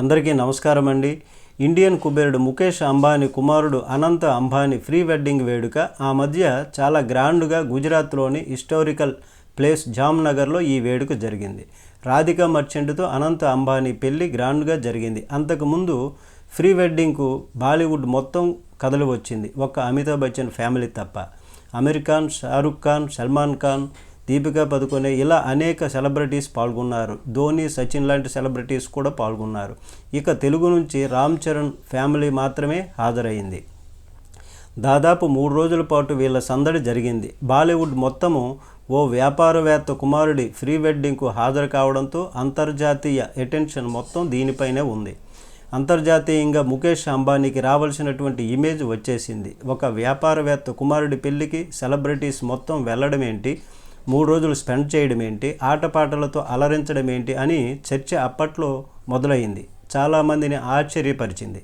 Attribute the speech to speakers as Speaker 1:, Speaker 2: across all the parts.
Speaker 1: అందరికీ నమస్కారం అండి. ఇండియన్ కుబేరుడు ముఖేష్ అంబానీ కుమారుడు అనంత అంబానీ ప్రీ వెడ్డింగ్ వేడుక. ఆ మధ్య చాలా గ్రాండ్గా గుజరాత్లోని హిస్టారికల్ ప్లేస్ జామ్నగర్లో ఈ వేడుక జరిగింది. రాధికా మర్చెంట్తో అనంత అంబానీ పెళ్ళి గ్రాండ్గా జరిగింది. అంతకుముందు ప్రీ వెడ్డింగ్కు బాలీవుడ్ మొత్తం కథలు వచ్చింది. ఒక్క అమితాబ్ బచ్చన్ ఫ్యామిలీ తప్ప. అమీర్ ఖాన్ షారుఖ్ ఖాన్ సల్మాన్ ఖాన్ దీపికా పదుకొనే ఇలా అనేక సెలబ్రిటీస్ పాల్గొన్నారు. ధోని సచిన్ లాంటి సెలబ్రిటీస్ కూడా పాల్గొన్నారు. ఇక తెలుగు నుంచి రామ్ చరణ్ ఫ్యామిలీ మాత్రమే హాజరైంది దాదాపు మూడు రోజుల పాటు వీళ్ళ సందడి జరిగింది. బాలీవుడ్ మొత్తము ఓ వ్యాపారవేత్త కుమారుడి ప్రీ వెడ్డింగ్కు హాజరు కావడంతో అంతర్జాతీయ అటెన్షన్ మొత్తం దీనిపైనే ఉంది. అంతర్జాతీయంగా ముఖేష్ అంబానీకి రావాల్సినటువంటి ఇమేజ్ వచ్చేసింది. ఒక వ్యాపారవేత్త కుమారుడి పెళ్ళికి సెలబ్రిటీస్ మొత్తం వెళ్ళడం ఏంటి మూడు రోజులు స్పెండ్ చేయడం ఏంటి? ఆటపాటలతో అలరించడం ఏంటి? అని చర్చ అప్పట్లో మొదలైంది. చాలామందిని ఆశ్చర్యపరిచింది.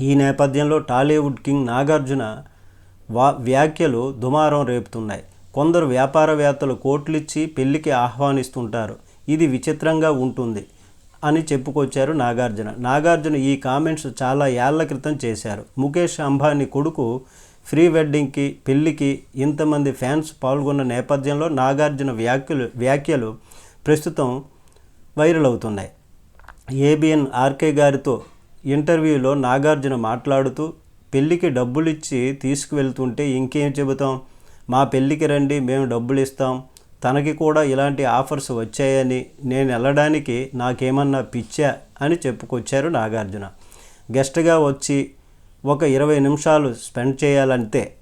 Speaker 1: ఈ నేపథ్యంలో టాలీవుడ్ కింగ్ నాగార్జున వా వ్యాఖ్యలు దుమారం రేపుతున్నాయి. కొందరు వ్యాపారవేత్తలు కోట్లిచ్చి పెళ్ళికి ఆహ్వానిస్తుంటారు. ఇది విచిత్రంగా ఉంటుంది అని చెప్పుకొచ్చారు నాగార్జున. నాగార్జున ఈ కామెంట్స్ చాలా ఏళ్ళ క్రితం చేశారు. ముఖేష్ అంబానీ కొడుకు ప్రీ వెడ్డింగ్కి పెళ్ళికి ఇంతమంది ఫ్యాన్స్ పాల్గొన్న నేపథ్యంలో నాగార్జున వ్యాఖ్యలు వ్యాఖ్యలు ప్రస్తుతం వైరల్ అవుతున్నాయి. ఏబిఎన్ ఆర్కే గారితో ఇంటర్వ్యూలో నాగార్జున మాట్లాడుతూ పెళ్ళికి డబ్బులు ఇచ్చి తీసుకువెళ్తుంటే ఇంకేం చెబుతాం? మా పెళ్ళికి రండి మేము డబ్బులు ఇస్తాం తనకి కూడా ఇలాంటి ఆఫర్స్ వచ్చాయని నేను వెళ్ళడానికి నాకేమన్నా పిచ్చా? అని చెప్పుకొచ్చారు నాగార్జున. గెస్ట్గా వచ్చి ఒక ఇరవై నిమిషాలు స్పెండ్ చేయాలంటే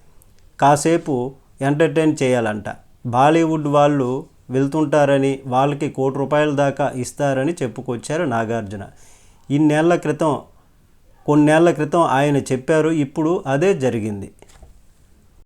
Speaker 1: కాసేపు ఎంటర్టైన్ చేయాలంట. బాలీవుడ్ వాళ్ళు వెళ్తుంటారని వాళ్ళకి కోటి రూపాయల దాకా ఇస్తారని చెప్పుకొచ్చారు నాగార్జున. ఇన్నేళ్ళ క్రితం కొన్నేళ్ళ క్రితం ఆయన చెప్పారు ఇప్పుడు అదే జరిగింది.